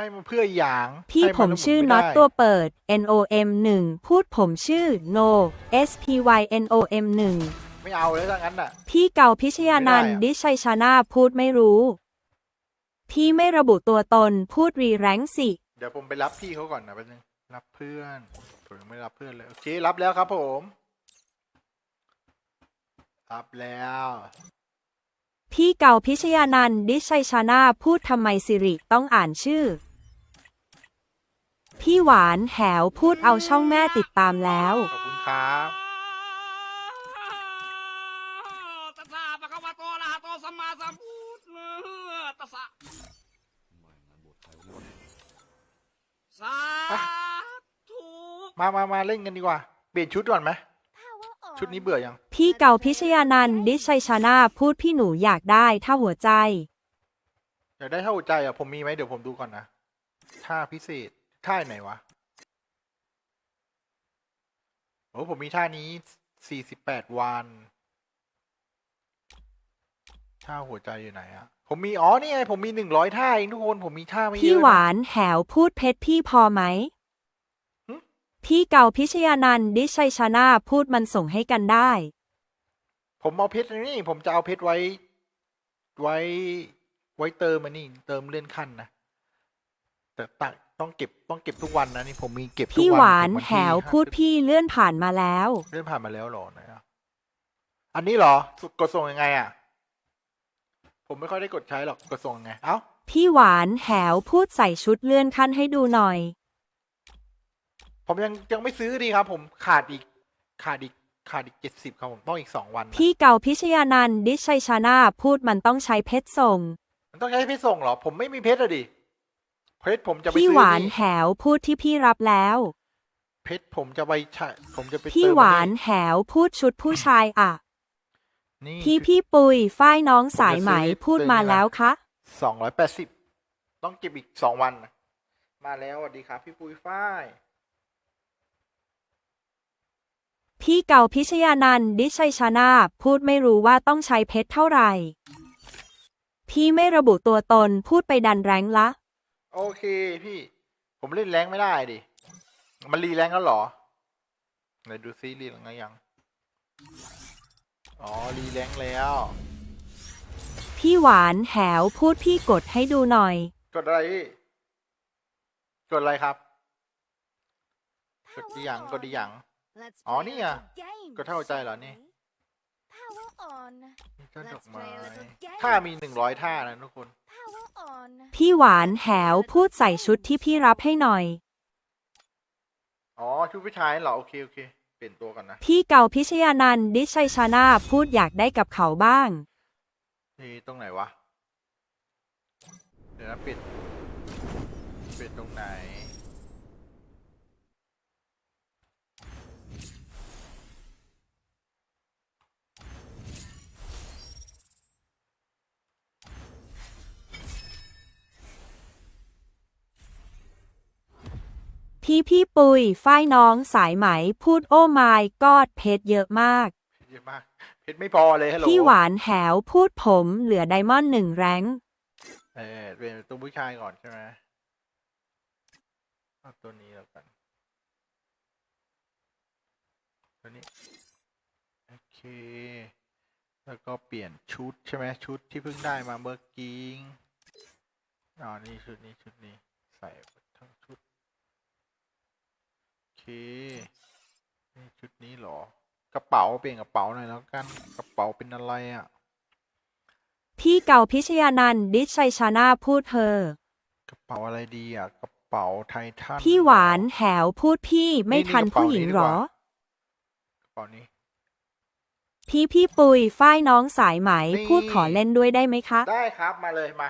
ให้มาเพื่อหยางพี่ให้ผมแล้วชื่อไได้น็อตตัวเปิด N O M 1พูดผมชื่อ No S P Y N O M 1ไม่เอาเลยถ้างั้นน่ะ พี่เก่าพิชยานันท์ไม่ได้อะ ดิชัยชนาพูดไม่รู้ พี่ไม่ระบุตัวตนพูดรีแรงสิ เดี๋ยวผมไปรับพี่เขาก่อนนะแป๊บนึงรับเพื่อนผมยังไม่รับเพื่อนเลยโอเครับแล้วครับผมรับแล้วพี่เก่าพิชยานันท์ดิชัยชนาพูดทำไมสิริต้องอ่านชื่อ พี่หวานแหวพูดเอาช่องแม่ติดตามแล้ว ขอบคุณครับตัสสะปะคะวะโตอะระหะโตสัมมาสัมพุทธัสสะสาธุมามามาเล่นกันดีกว่า เปลี่ยนชุดก่อนไหม ชุดนี้เบื่อยัง พี่เก่าพิชยานันท์ดิชัยชนาพูดพี่หนูอยากได้ถ้าหัวใจ อยากได้ท่าหัวใจอะ ผมมีไหมเดี๋ยวผมดูก่อนนะท่าพิเศษ ท่าไหนวะโอ้ผมมีท่านี้สี่สิบแปดวันท่าหัวใจอยู่ไหนอะผมมีอ๋อนี่ไงผมมีหนึ่งร้อยท่าเองทุกคนผมมีท่าไม่เยอะพี่นะหวานแหวพูดเพชรพี่พอไหมหึพี่เก่าพิชยานันท์ดิชัยชนาพูดมันส่งให้กันได้ ผมเอาเพชรนี่ ผมจะเอาเพชรไว้ ไว้ ไว้เติมมันนี่ เติมเลื่อนขั้นนะแต่ตัก ต้องเก็บต้องเก็บทุกวันนะนี่ผมมีเก็บทุกวันพี่หวานถึงแหที่วพูด50 พี่เลื่อนผ่านมาแล้ว เลื่อนผ่านมาแล้วเหรอไหนอะอันนี้เหรอกดส่งยังไงอะ ผมไม่ค่อยได้กดใช้หรอกกดส่งยังไง เอ้า พี่หวานแหวพูดใส่ชุดเลื่อนขั้นให้ดูหน่อย ผมยังยังไม่ซื้อดีครับ ผมขาดอีก ขาดอีกขาดอีกเจ็ดสิบครับผมต้องอีกสองวันนะพี่เก่าพิชยานันท์ดิชัยชนาพูดมันต้องใช้เพชรส่ง มันต้องใช้เพชรส่งเหรอ ผมไม่มีเพชรอะดิ เพชรผมจะไปพี่ซื้อหวานนี่แหวพูดที่พี่รับแล้ว เพชรผมจะไปใช้ผมจะไปพี่เติมหวานแหวพูดชุดผู้ชายอะ นี่พี่พี่ปุยฝ้ายน้องสายไหมผมจะซื้อพูดมาแล้วคะ สองร้อยแปดสิบต้องเก็บอีกสองวันนะมาแล้วสวัสดีครับพี่ปุ้ยฝ้าย พี่เก่าพิชยานันท์ดิชัยชนาพูดไม่รู้ว่าต้องใช้เพชรเท่าไหร่ พี่ไม่ระบุตัวตนพูดไปดันแรงละ โอเคพี่ ผมเล่นแรงไม่ได้ดิ มันรีแรงแล้วเหรอ ไหนดูซิรีแรงแล้วยัง อ๋อ รีแรงแล้ว พี่หวานแหวพูดพี่กดให้ดูหน่อย กดอะไรพี่ กดอะไรครับ กดดีหยังกดดีหยังอ๋อนี่อะก็เท่าใจเหรอนี่ นี่ก็ดอกไม้ ถ้ามีหนึ่งร้อยท่านะทุกคนพี่หวานแหวพูดใส่ชุดที่พี่รับให้หน่อย อ๋อชุดผู้ชายเหรอ โอเค โอเค เปลี่ยนตัวกันนะ พี่เก่าพิชยานันท์ดิชัยชนาพูดอยากได้กับเขาบ้าง นี่ตรงไหนวะ เดี๋ยวนะปิด ปิดตรงไหน พี่พี่ปุยฝ้ายน้องสายไหมพูดโอ้มายกอดเพชรเยอะมาก เยอะมากเพชรไม่พอเลยฮัลโหลพี่หวานแหวพูดผมเหลือไดมอนด์หนึ่งแรงเออเป็นตัวผู้ชายก่อนใช่ไหมเอาตัวนี้แล้วกันตัวนี้โอเค แล้วก็เปลี่ยนชุดใช่ไหมชุดที่เพิ่งได้มาเมื่อกี้อ๋อนี่ชุดนี้ชุดนี้ใส่ทั้งชุดโอเค นี่ชุดนี้เหรอ กระเป๋าเปลี่ยนกระเป๋าหน่อยแล้วกัน กระเป๋าเป็นอะไรอะ พี่เก่าพิชยานันท์ดิชัยชนาพูดเธอกระเป๋าอะไรดีอะ กระเป๋าไททันพี่หวานแหวพูดพี่ไม่นี่ทันกระเป๋าผู้หญิงนี้ดีหรกอว่ากระเป๋านี้ พี่พี่ปุยฝ้ายน้องสายไหม นี่ พูดขอเล่นด้วยได้ไหมคะ ได้ครับมาเลยมา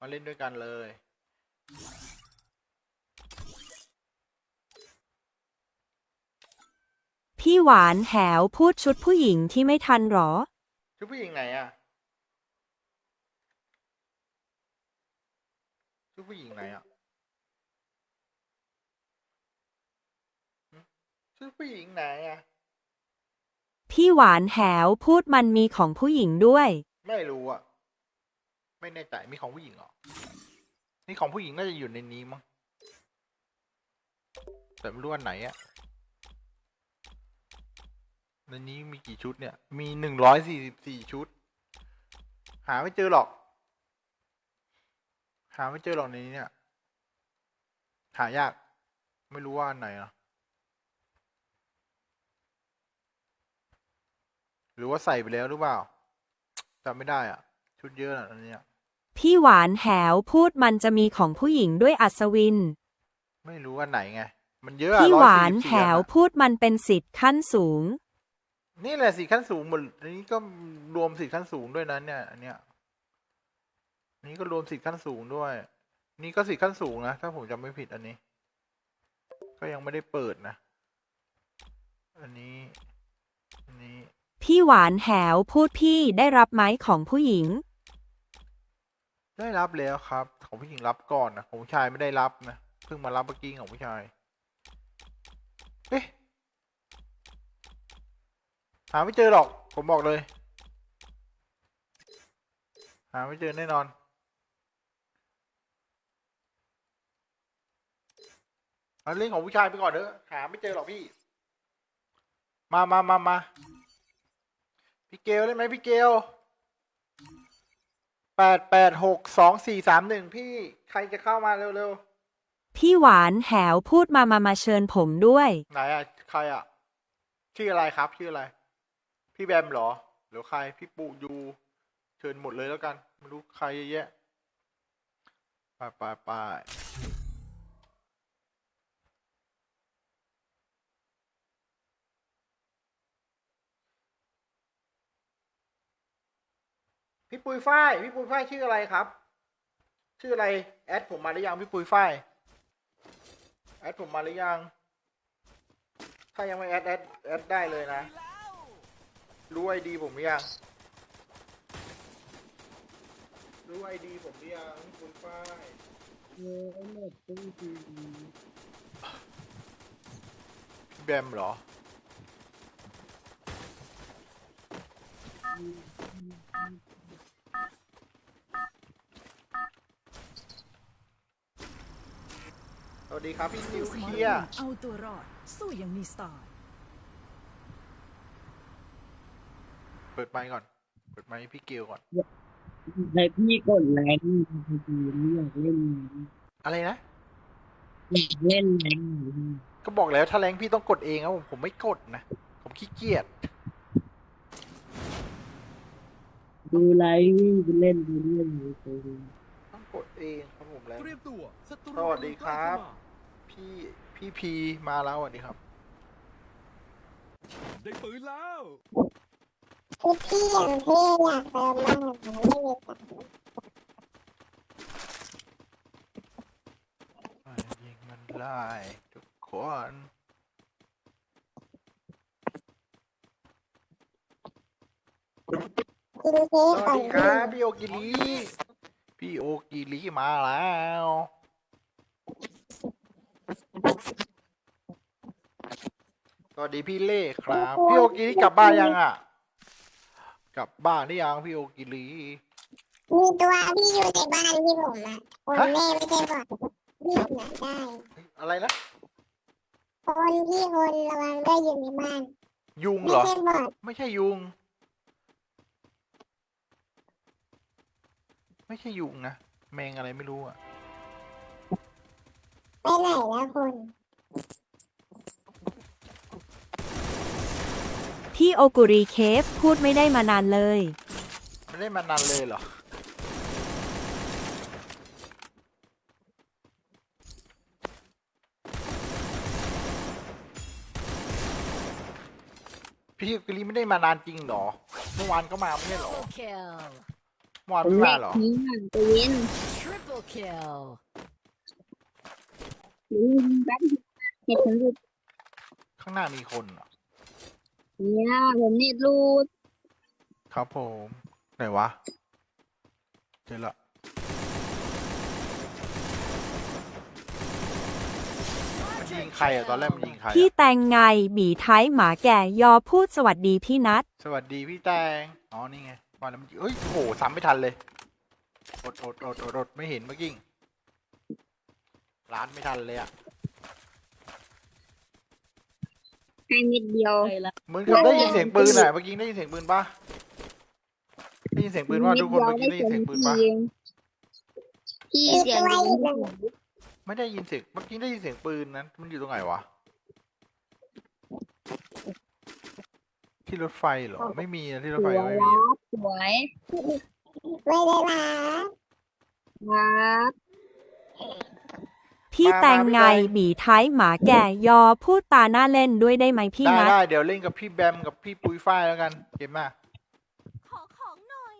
มาเล่นด้วยกันเลย พี่หวานแหวพูดชุดผู้หญิงที่ไม่ทันหรอ ชุดผู้หญิงไหนอะชุดผู้หญิงไหนอะหึชุดผู้หญิงไหนอะพี่หวานแหวพูดมันมีของผู้หญิงด้วย ไม่รู้อะ ไม่แน่ใจมีของผู้หญิงเหรอนี่ของผู้หญิงน่าจะอยู่ในนี้มั้งแต่ไม่รู้อันไหนอะ ในนี้มีกี่ชุดเนี่ย มีหนึ่งร้อยสี่สิบสี่ชุด หาไม่เจอหรอก หาไม่เจอหรอกในนี้เนี่ย หายาก ไม่รู้ว่าอันไหนนะหรือว่าใส่ไปแล้วหรือเปล่าจำไม่ได้อะ ชุดเยอะอะอันเนี้ย พี่หวานแหวพูดมันจะมีของผู้หญิงด้วยอัศวิน ไม่รู้อันไหนไง มันเยอะอะพี่หวาน144แหวอันอะพูดมันเป็นสิทธิ์ขั้นสูง นี่แหละสี่ขั้นสูงหมดอันนี้ก็รวมสี่ขั้นสูงด้วยนะเนี่ยอันเนี้ยอันนี้ก็รวมสี่ขั้นสูงด้วย นี่ก็สี่ขั้นสูงนะ ถ้าผมจำไม่ผิดอันนี้ ก็ยังไม่ได้เปิดนะ อันนี้อันนี้พี่หวานแหวพูดพี่ได้รับไหมของผู้หญิง ได้รับแล้วครับ ของผู้หญิงรับก่อนนะของผู้ชายไม่ได้รับนะเพิ่งมารับเมื่อกี้ของผู้ชาย เอ๊ะ หาไม่เจอหรอก ผมบอกเลย หาไม่เจอแน่นอน เอาเรื่องของผู้ชายไปก่อนเถอะหาไม่เจอหรอกพี่ มามามามาพี่เกลได้ไหมพี่เกลแปดแปดหกสองสี่สามหนึ่งพี่ใครจะเข้ามาเร็วพี่หวานแหวพูดมามามาเชิญผมด้วยๆ ไหนอะ ใครอะ ชื่ออะไรครับ ชื่ออะไร พี่แบมเหรอหรือใครพี่ปูยูเชิญหมดเลยแล้วกัน ไม่รู้ใครเยอะแยะไปไปไปพี่ปุยฝ้ายพี่ปุยฝ้ายชื่ออะไรครับ ชื่ออะไร แอดผมมาหรือยังพี่ปุยฝ้ายแอดผมมาหรือยัง ถ้ายังไม่แอดแอดแอดได้เลยนะ รู้ไอดีผมหรือยังรู้ไอดีผมหรือยังคุณฝ้ายพี่แบมเหรอ สวัสดีครับพี่นิวเคลียร์ เอาตัวรอด สู้อยังมีสไตล์ เปิดไมค์ก่อน เปิดไมค์ให้พี่เกลก่อนแต่พี่กดแรงพอดีไม่อยากเล่นอะไรนะ อยากเล่นแรงก็บอกแล้วถ้าแรงพี่ต้องกดเองครับผมผมไม่กดนะ ผมขี้เกียจ ดูไลฟ์วิ่งไปเล่นไปเล่นไปเล่นต้องกดเองครับผมแรงเตรียมตัวศัตรูสวัสดีครับกำลังใกล้เข้ามาพี่พี่พีมาแล้วสวัสดีครับ ได้ปืนแล้ว คือพี่อย่างพี่อยากเติมมากแต่ไม่มีตังค์ยิงมันไล่ทุกคนกินเค้สวัสก่อนดีครับพี่โอกิริพี่โอกิริมาแล้วสวัสดีพี่เล่ครับ พี่โอกิริกลับบ้านยังอะ กลับบ้านหรือยังพี่โอกิริมีตัวพี่อยู่ในบ้านพี่ผมอะคนแม่ไม่ใช่บอกพี่หนักได้อะไรนะคนพี่คนระวังด้วยอยู่ในบ้านยุงไม่เหรอ ใช่บอกไม่ใช่ยุง ไม่ใช่ยุงนะ แมงอะไรไม่รู้อะไปไหนแล้วคุณ พี่โอกุรีเคฟพูดไม่ได้มานานเลย ไม่ได้มานานเลยเหรอ พี่กรีไม่ได้มานานจริงเหรอ เมื่อวานก็มาไม่ใช่เหรอ kill เมื่อวานผมไม่เล่มานเหรอ นี้อะตัวเย็น triple kill ลืมแป๊บเห็นผมหลุดข้างหน้ามีคนเหรอ เนี่ยผมเน็ตรูดครับผม ไหนวะ เจอละมันยิงใครอะตอนแรกมันยิงใครพี่อะแตงไงบีท้ายหมาแก่ยอพูดสวัสดีพี่นัทสวัสดีพี่แตง อ๋อ นี่ไงมาแล้วมันยิงเอ้ยโอ้โหซ้ำไม่ทันเลย อดอดอดอดอดไม่เห็นเมื่อกี้ร้านไม่ทันเลยอะ ให้เม็ดเดียวใช่ละเหมือนกับได้ยินเสียงปืนอะเมื่อกี้ได้ยินเสียงปืนปะได้ยินเสียงปืนว่าทุกคนเมื่อกี้ได้ยินเสียงปืนปะพี่เสียงดังที่สุดไม่ได้ยินเสียงเมื่อกี้ได้ยินเสียงปืนนั้น มันอยู่ตรงไหนวะที่รถไฟเหรอไม่มีนะที่รถสไฟวยไม่มีรัอะบสวยไม่ได้มาครับ พี่แตงไงบีท้ายหมาแก่ยอพูดตาหน้าเล่นด้วยได้ไหมพี่ได้นัทได้เดี๋ยวเล่นกับพี่แบมกับพี่ปุ้ยฝ้ายแล้วกันเกมหน้าขอของหน่อย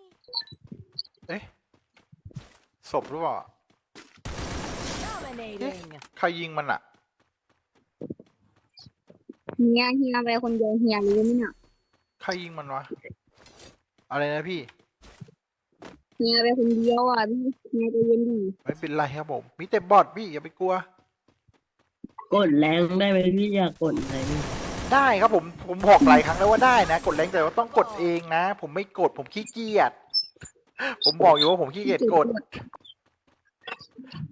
เอ๊ะศพหรือเปล่า Dominating. ใครยิงมันอะเฮียเฮียไปคนเดียวเฮียรู้ไหมเนี่ยใครยิงมันวะ อะไรนะพี่ เฮียไปคนเดียวอะพี่เฮียใจะเย็นดีไม่เป็นไรครับผม มีแต่บอทพี่อย่าไปกลัว กดแรงได้ไหมพี่อยากกดแรงได้ครับผมผมบอกหลายครั้งแล้วว่าได้นะ กดแรงแต่ว่าต้องกดเองนะ ผมไม่กดผมขี้เกียจผมบอกอยู่ว่าผมขี้เกียจกด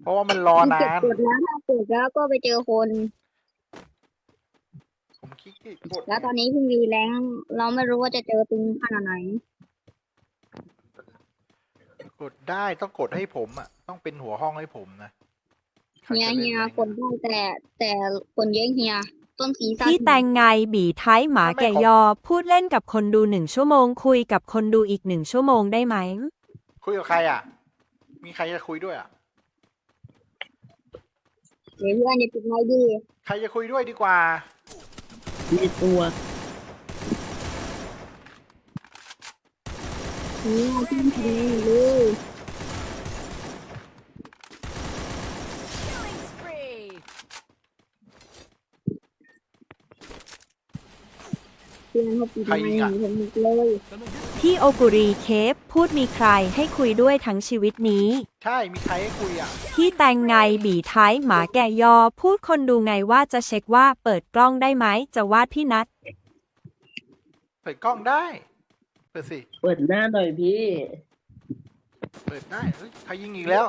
เพราะว่ามันรอนานกดแล้วถ้ากดแล้วก็ไปเจอคน ผมขี้เกียจกดแล้วตอนนี้เพิ่งรีแรงค์เราไม่รู้ว่าจะเจอตึงขนาดไหน กดได้ต้องกดให้ผมอะ ต้องเป็นหัวห้องให้ผมนะใครเฮียจะล่นเฮียอะไรคนได้แต่แต่คนเยอะเฮียต้นสีสันพี่แตงไงบีท้ายหมาแก่ยอ พูดเล่นกับคนดูหนึ่งชั่วโมง คุยกับคนดูอีกหนึ่งชั่วโมงได้ไหม คุยกับใครอะ มีใครจะคุยด้วยอะเดี๋ยวเพื่อนจะปิดไมค์ดี ใครจะคุยด้วยดีกว่า มีตัว เฮียที่ทำเลย Killing spree. เตียงเขาปิดไม่ทั้งหมดเลยที่โอกุรีเคฟพูดมีใครให้คุยด้วยทั้งชีวิตนี้ ใช่ มีใครให้คุยอะพี่แตงไงบีท้ายหมาแก่ยอ พูดคนดูไงว่าจะเช็คว่าเปิดกล้องได้ไหมจะวาดพี่นัท เปิดกล้องได้ เปิดสิ เปิดหน้าหน่อยพี่ เปิดได้เฮ้ยใครยิงอีกแล้ว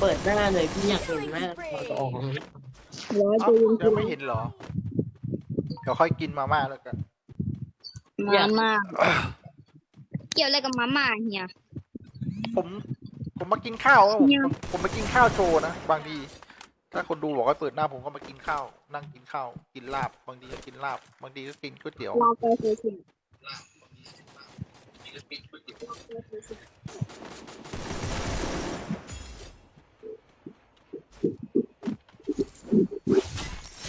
เปิดหน้าหน่อยพี่อยากเห็นหน้าขอร้องร้อยเอ้าตัวยิงยังไม่เห็นเหรอ เดี๋ยวค่อยกินมาม่าแล้วกัน มาม่าเกี่ยวอะไรกับมาม่าเฮีย ผม ผมมากินข้าวครับผมเนี่ยผมผมมากินข้าวโชว์นะ บางที ถ้าคนดูบอกว่าเปิดหน้าผมก็มากินข้าว นั่งกินข้าว กินลาบ บางทีก็กินลาบ บางทีก็กินก๋วยเตี๋ยว เราไปเคยกิน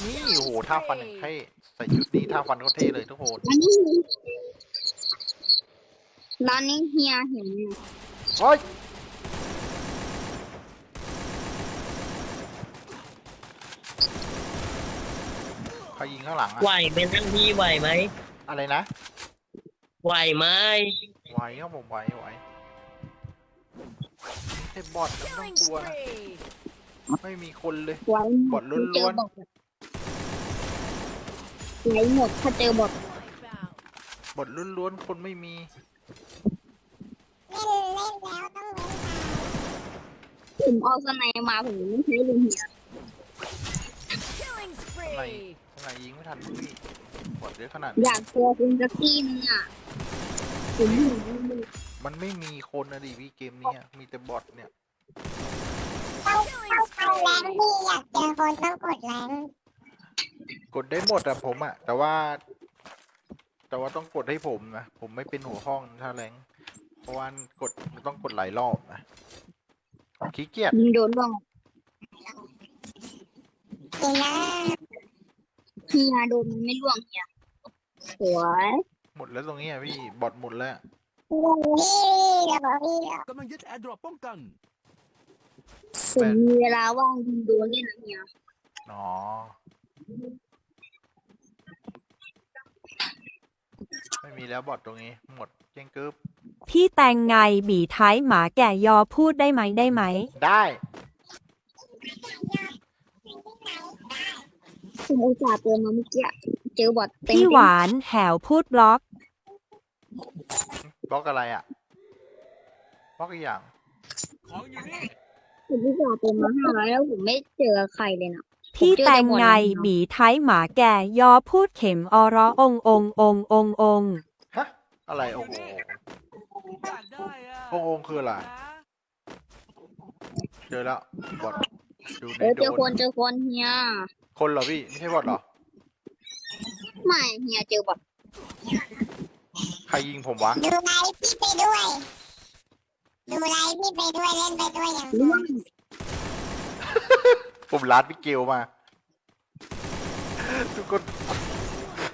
นี่โอ้โหท่าฟันอย่างเท่ใส่ชุดนี้ท่าฟันก็เท่เลยทุกคนอันนี้ร้านนี้เฮียเห็นไหมโอ้ย ใครยิงข้างหลังอะไหวไหมนั่งพี่ไหวไหมอะไรนะไหวไหมไหวครับผมไหวไหวไอ้บอทไม่ต้อง Killing กลัวนะ spree. ไม่มีคนเลย ไว้หมบอดทล้วนๆเจอบอทไว้หมดถ้าเจอบอท Wipeout. บทล้วนๆคนไม่มีเล่นเล่นแล้วต้องเล่นตามผมเอาสไนมาผมยังไม่ใช้เลยเฮีย Killing spree. ทำไมยิงไม่ทันพี่บอทเยอะขนาดอนี้ยากเจอคุณสักทีนึงอะผมอยู่นี่เลยมันไม่มีคนนะดิพี่เกมเนี้ยมีแต่บอทเนี่ยต้องต้องกดแรงพี่อยากเจอคนต้องกดแรงกดได้หมดอะผมอะแต่ว่า แต่ว่าต้องกดให้ผมนะผมไม่เป็นหัวห้องถ้าแรงเพราะว่ากดมันต้องกดหลายรอบนะขี้เกียจยิงโดนบ้างจริงนะ เฮียโดนมันไม่ล่วงเฮียสวยหมดแล้วตรงนี้อะพี่บอทหมดแล้วพี่เราบอกพี่เรากำลังยึดแอร์ดรอปป้องกันผมมีเวลาว่างยิงโดนเล่นนะเฮียอ๋อไม่มีแล้วบอทตรงนี้ หมดเจ๊งกึบพี่แตงไงบีท้ายหมาแก่ยอพูดได้ไหมได้ไหม ได้ ผมอุตส่าห์เตือนมาเมื่อกี้เจอบอทเต็มพี่ๆหวานแหวพูดบล็อกบล็อกอะไรอะบล็อกอีกอย่างของอยู่นี่ผมที่จ่าเต็มมาห้าร้อยแล้วผมไม่เจอใครเลยนะพี่แตงไงบีไทยหมาแก่ยอพูดเข็มอรอองององององฮะอะไรโอ้โหอยากได้อะโอ้โหคืออะไรนะเจอแล้วบอทดูในเออโดเจอคนนเจอคนเฮีย คนเหรอพี่ไม่ใช่บอทเหรอ ไม่เฮียเจอบอทใครยิงผมวะ ดูไลฟ์พี่ไปด้วย ดูไลฟ์พี่ไปด้วยเล่นไปด้วยอย่างร่วงผมลัดพี่เกลมา ทุกคน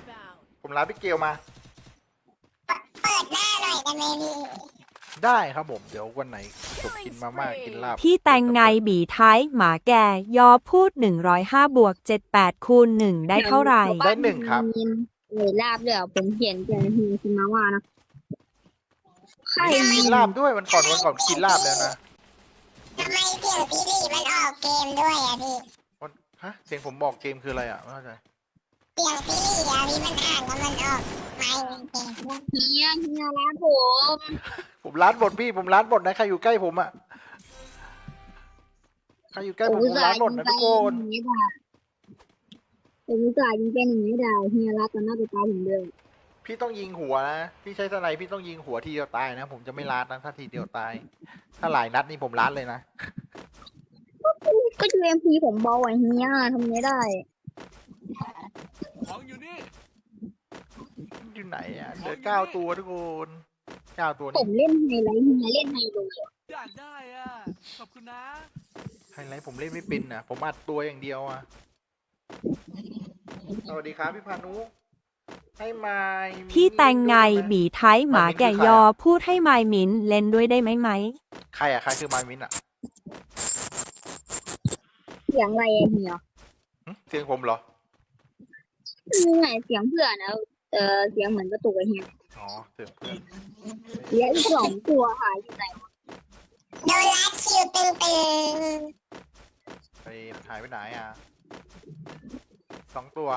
Bound. ผมลัดพี่เกลมา เปิดหน้าหน่อยได้ไหมพี่ ได้ครับผมเดี๋ยววันไหนจบกินมาม่ากินลาบ พี่แตงไงบีไทยหมาแก่ยอพูด 105บวก78คูณ1ได้เท่าไหร่ ได้หนึ่งครับ มีเลยลาบเลยเหรอผมเขียนแต่เฮียกินมาว่านะใครกินลาบด้วยวันก่อนวันก่อนกินลาบแล้วนะทำไมเสียงซีรีส์มันออกเกมด้วยอะพี่วันฮะเสียงผมบอกเกมคืออะไรอะไม่เข้าใจ เสียงซีรีส์อะพี่มันอ่านแล้วมันออกไม่เกมด้วยเฮียเฮียร้านผมผมร้านบทพี่ผมร้านบทนะใครอยู่ใกล้ผมอะใครอยู่ใกล้ผมผมร้านบทนะทุกคนผมอุตส่าห์ยิงเป็นอย่างนี้ได้เฮียรักกันหน้าตัวตาผมเลยพี่ต้องยิงหัวนะพี่ใช้สไนป์พี่ต้องยิงหัวทีเดียวตายนะผมจะไม่ลาดนะถ้าทีเดียวตาย ถ้าหลายนัดนี่ผมลาดเลยนะก็จูเอ็มพีผมเบาอะเฮียทำไงได้ ของอยู่นี่ อยู่ไหนอะเหลือเก้าตัวทุกคนเก้าตัวผนี่มเล่นไฮไลท์เฮียเล่นไฮโลอยากได้อะขอบคุณนะ ไฮไลท์ผมเล่นไม่เป็นอะ ผมอัดตัวอย่างเดียวอะ สวัสดีครับพี่พานุให้ไมค์ พี่แตงไงด้วยนะบีไทยหมาแก่ยอพูดให้ไมายมินเล่นด้วยได้ไหมไหม ใครอะใครคือไมค์มินอะเสียงอะไรอะเฮียหึเสียงผมเหรอ นี่ไงเสียงเพื่อนนะเออเสียงเหมือนกระตุกอะเฮียอ๋อเสียงเพื่อนเสียงอีกสองตัวหายอยู่ไหนวะโดนลัดคิวตึงไปหายไปไหนอะสองตัว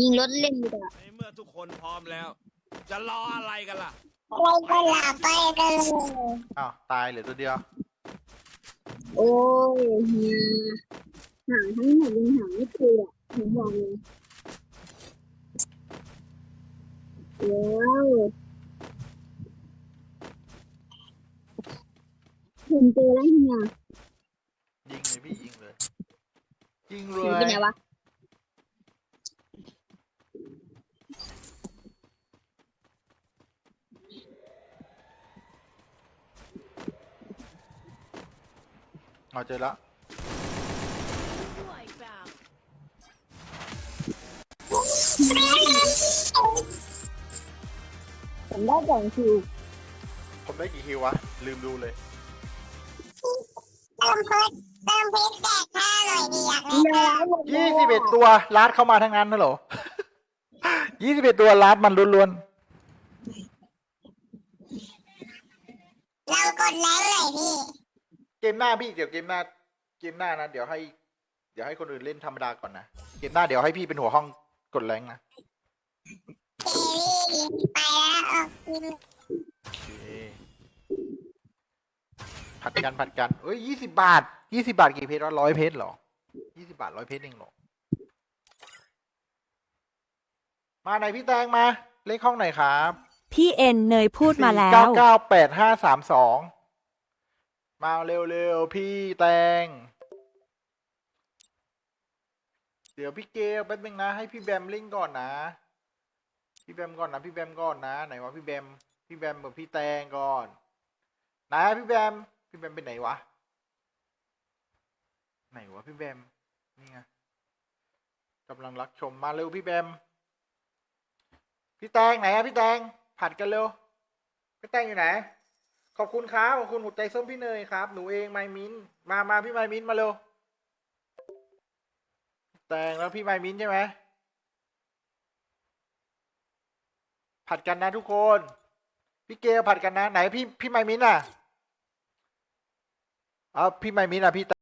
ยิงรถเล่นดีกว่าในเมื่อทุกคนพร้อมแล้ว จะรออะไรกันล่ะ ๆเลยก็หลับไปกันเลยอ้าวตายเหลือตัวเดียวโอ้ยเฮีย หาทั้งหมดยังหาไม่เจอผมบอกเลยแล้วผมเจอแล้วเฮียยิงเลยพี่ยิงเลย ยิงเลหนียไปไหนวะเอาเจอแล้ว ได้สองคิวผมได้กี่คิววะ ลืมดูเลยเติมเพชรเติมเพชรแตกห้าหน่อยดีอยากเฮีเล่ยนร้านผมยี่สิบเอ็ดตัวลาดเข้ามาทั้งนั้นนะเหรอยี่สิบเอ็ดตัวลาดมันล้วนเรากดแล้วเลยพี่ๆ เกมหน้าพี่เดี๋ยวเกมหน้า เกมหน้านะ เดี๋ยวให้ เดี๋ยวให้คนอื่นเล่นธรรมดาก่อนนะ เกมหน้าเดี๋ยวให้พี่เป็นหัวห้องกดแรงนะ เอวี่ไปแล้วออกทีมโอเคผัดกันผัดกันเอ้ยยี่สิบาทยี่สิบาทกี่เพชรวะร้อยเพชรเหรอยี่สิบาทร้อยเพชรเองเหรอ มาไหนพี่แตงมา เลขห้องไหนครับพี่เอ็นเนยพูดมาแล้เก้าว เก้าแปดห้าสามสองมาเร็วๆ พี่แตง เดี๋ยวพี่เกลแป๊บนึงนะ ให้พี่แบมเล่นก่อนนะ พี่แบมก่อนนะพี่แบมก่อนนะ ไหนวะพี่แบมพี่แบมกับพี่แตงก่อนไหนอะพี่แบมพี่แบมเป็นไหนวะไหนวะพี่แบมนี่ไงกำลังรับชมมาเร็วพี่แบมพี่แตงไหนอะพี่แตงผัดกันเร็วพี่แตงอยู่ไหนขอบคุณครับขอบคุณหัวใจส้มพี่เนยครับ หนูเองไมมินมามาพี่ไมมินมาเร็วแตงแล้วพี่ไมมินใช่ไหม ผัดกันนะทุกคน พี่เกลผัดกันนะ ไหนพี่พี่ไมมินอะเอาพี่ไมมินอะพี่